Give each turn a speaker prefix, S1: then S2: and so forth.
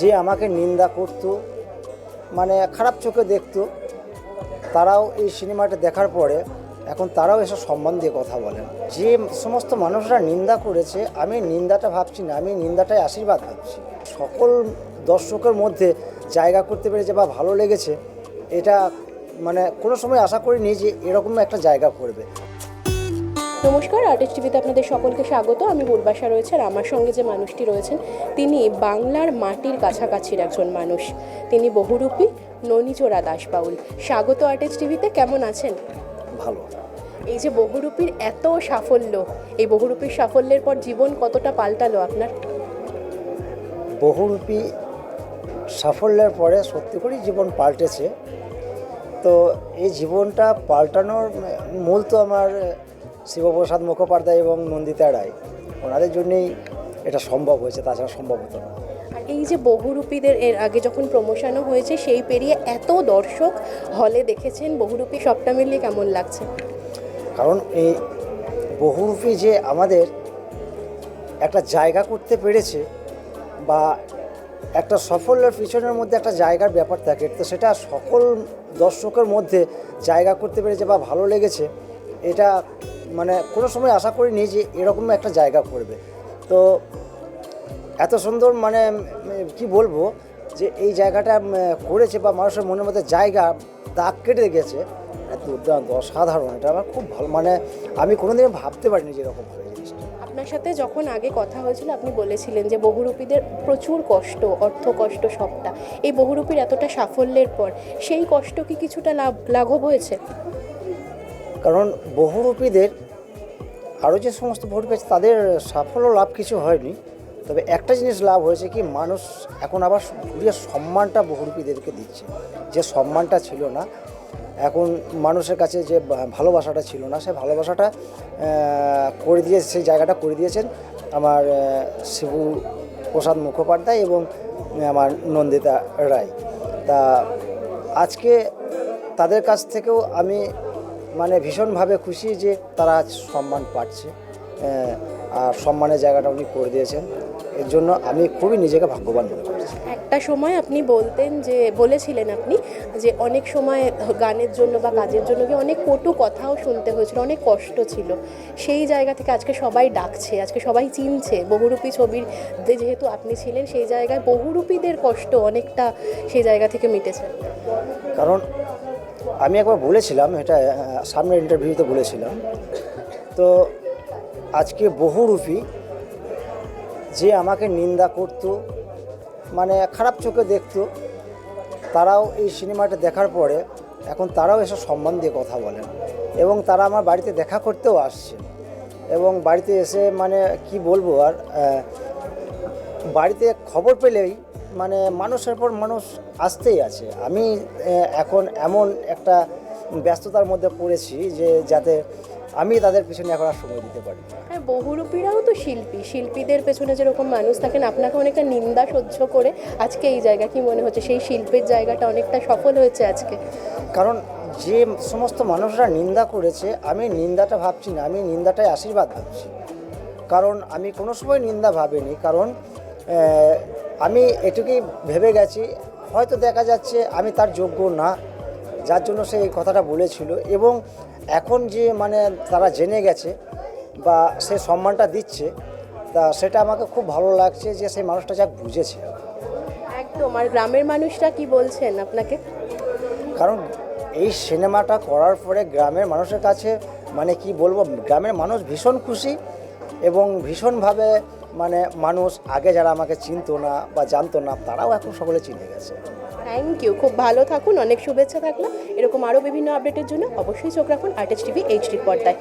S1: যে আমাকে নিন্দা করতো মানে খারাপ চোখে দেখতো, তারাও এই সিনেমাটা দেখার পরে এখন তারাও এসব সম্মান দিয়ে কথা বলেন। যে সমস্ত মানুষরা নিন্দা করেছে, আমি নিন্দাটা ভাবছি না, আমি নিন্দাটাই আশীর্বাদ ভাবছি। সকল দর্শকের মধ্যে জায়গা করতে পেরেছে বা ভালো লেগেছে, এটা মানে কোনো সময় আশা করিনি যে এরকম একটা জায়গা করবে।
S2: নমস্কার আর্টিস্ট টিভিতে আপনাদের সকলকে স্বাগত। আমি পূর্বাশা রয়েছে আর আমার সঙ্গে যে মানুষটি রয়েছেন তিনি বাংলার মাটির কাছাকাছির একজন মানুষ। তিনি বহুরূপী ননীচোরা দাস বাউল স্বাগত আর্টিস্ট টিভিতে কেমন আছেন?
S1: ভালো।
S2: এই যে বহুরূপীর এত সাফল্য এই বহুরূপীর সাফল্যের পর জীবন কতটা পাল্টালো আপনার?
S1: বহুরূপী সাফল্যের পরে সত্যি করেই জীবন পাল্টেছে। তো এই জীবনটা পাল্টানোর মূল তো আমার শিবপ্রসাদ মুখোপাধ্যায় এবং নন্দিতা রায়। ওনাদের জন্যেই এটা সম্ভব হয়েছে তাছাড়া সম্ভব হতো না।
S2: আর এই যে বহুরূপীদের এর আগে যখন প্রমোশনও হয়েছে সেই পেরিয়ে এত দর্শক হলে দেখেছেন বহুরূপী সবটা মিলিয়ে কেমন লাগছে?
S1: কারণ এই বহুরূপী যে আমাদের একটা জায়গা করতে পেরেছে বা একটা সাফল্যের পিছনের মধ্যে একটা জায়গার ব্যাপার থাকে তো সেটা সকল দর্শকের মধ্যে জায়গা করতে পেরেছে বা ভালো লেগেছে এটা মানে কোনো সময় আশা করিনি যে এরকম একটা জায়গা করবে। তো এত সুন্দর মানে কি বলব যে এই জায়গাটা করেছে বা মানুষের মনের মধ্যে জায়গা দাগ কেটে গেছে দুর্দান্ত, অসাধারণ। এটা আমার খুব ভালো মানে আমি কোনোদিন ভাবতে পারিনি যে এরকম হবে
S2: আপনার সাথে যখন আগে কথা হয়েছিল, আপনি বলেছিলেন যে বহুরূপীদের প্রচুর কষ্ট, অর্থ কষ্ট সবটা। এই বহুরূপীর এতটা সাফল্যের পর সেই কষ্ট কি কিছুটা লাভ, লাঘব হয়েছে?
S1: কারণ বহুরূপীদের আরও যে সমস্ত বহুরূপী আছে তাদের সাফল্য লাভ কিছু হয়নি। তবে একটা জিনিস লাভ হয়েছে কি, মানুষ এখন আবার ঘুরিয়ে সম্মানটা বহুরূপীদেরকে দিচ্ছে। যে সম্মানটা ছিল না, এখন মানুষের কাছে যে ভালোবাসাটা ছিল না, সে ভালোবাসাটা করে দিয়ে, সেই জায়গাটা করে দিয়েছেন আমার শিবু প্রসাদ মুখোপাধ্যায় এবং আমার নন্দিতা রায়। তা আজকে তাদের কাছ থেকেও আমি মানে ভীষণভাবে খুশি যে তারা আজ সম্মান পাচ্ছে আর সম্মানের জায়গাটা উনি করে দিয়েছেন। এর জন্য আমি খুবই নিজেকে ভাগ্যবান মনে করছি।
S2: একটা সময় আপনি বলতেন যে বলেছিলেন আপনি যে অনেক সময় গানের জন্য বা কাজের জন্য কি অনেক কটু কথাও শুনতে হয়েছিল অনেক কষ্ট ছিল। সেই জায়গা থেকে আজকে সবাই ডাকছে আজকে সবাই চিনছে। বহুরূপী ছবির যেহেতু আপনি ছিলেন সেই জায়গায় বহুরূপীদের কষ্ট অনেকটা সেই জায়গা থেকে মিটেছে।
S1: কারণ আমি একবার বলেছিলাম, এটা সামনের ইন্টারভিউতে বলেছিলাম। তো আজকে বহুরূপী যে আমাকে নিন্দা করতো মানে খারাপ চোখে দেখতো, তারাও এই সিনেমাটা দেখার পরে এখন তারাও এসব সম্মান দিয়ে কথা বলেন। এবং তারা আমার বাড়িতে দেখা করতেও আসছে। এবং বাড়িতে এসে মানে কি বলব আর বাড়িতে খবর পেলেই মানে মানুষের পর মানুষ আসতেই আছে। আমি এখন এমন একটা ব্যস্ততার মধ্যে পড়েছি যে যাতে আমি তাদের পিছনে এখন আর সময় দিতে পারি
S2: হ্যাঁ বহুরূপীরাও তো শিল্পী। শিল্পীদের পেছনে যেরকম মানুষ থাকেন আপনাকে অনেকটা নিন্দা সহ্য করে আজকে এই জায়গা কি মনে হচ্ছে? সেই শিল্পের জায়গাটা অনেকটা সফল হয়েছে আজকে।
S1: কারণ যে সমস্ত মানুষরা নিন্দা করেছে আমি নিন্দাটা ভাবছি না আমি নিন্দাটাই আশীর্বাদ ভাবছি। কারণ আমি কোনো সময় নিন্দা ভাবিনি কারণ আমি এটুকুই ভেবে গেছি। হয়তো দেখা যাচ্ছে আমি তার যোগ্য না যার জন্য সে এই কথাটা বলেছিল এবং এখন যে মানে তারা জেনে গেছে বা সে সম্মানটা দিচ্ছে তা সেটা আমাকে খুব ভালো লাগছে যে সেই মানুষটা যাক বুঝেছে।
S2: একদম। আর গ্রামের মানুষরা কি বলছেন আপনাকে?
S1: কারণ এই সিনেমাটা করার পরে গ্রামের মানুষের কাছে মানে কি বলব গ্রামের মানুষ ভীষণ খুশি এবং ভীষণভাবে মানে মানুষ আগে যারা আমাকে চিনতো না বা জানতো না, তারাও এখন সকলে চিনে গেছে।
S2: থ্যাংক ইউ খুব ভালো থাকুন, অনেক শুভেচ্ছা থাকল। এরকম আরও বিভিন্ন আপডেটের জন্য অবশ্যই চোখ রাখুন আর্টিস্ট টিভি এইচডি পর্দায়।